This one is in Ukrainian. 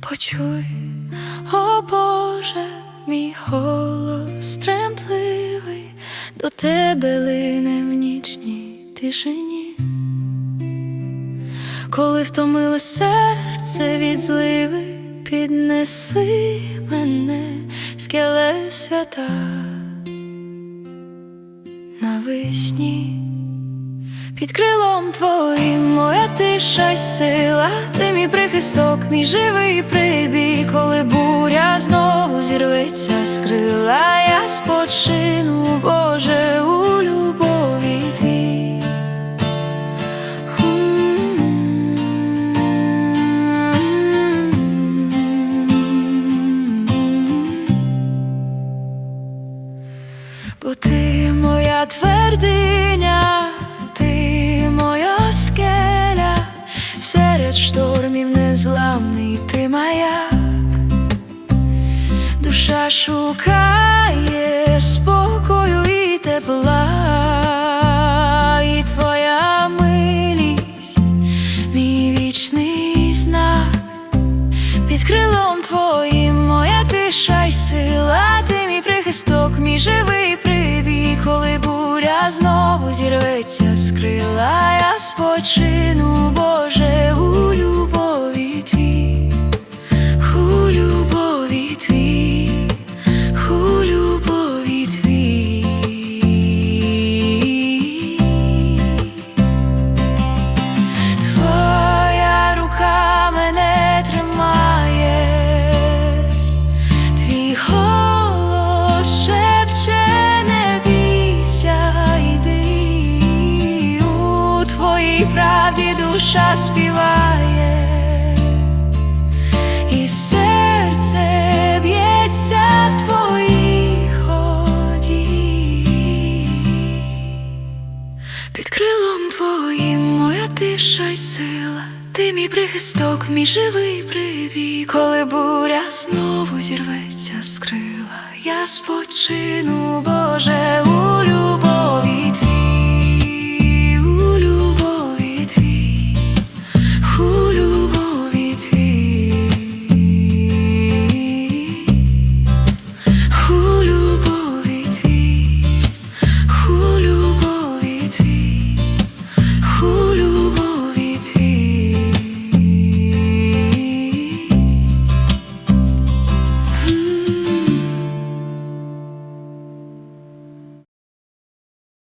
Почуй, о Боже, мій голос тремтливий, до тебе лине в нічній тишині, коли втомило серце від зливи, піднеси мене, скеле свята навесні. Під крилом твоїм моя тиша й сила, ти мій прихисток, мій живий прибій, коли буря знову зірветься з крила, Бо ти моя твердиня, ти моя скеля, серед штормів незламний ти маяк, душа шукає спокою і тепла, і твоя милість, мій вічний знак. Під крилом твоїм моя тиша й сила, ти мій прихисток, мій живий знову зірветься з крила, я спочину, Боже, правді душа співає, і серце б'ється в твоїй ході. Під крилом твоїм моя тиша й сила, ти мій прихисток, мій живий прибій, коли буря знову зірветься з крила, я спочину, Боже, у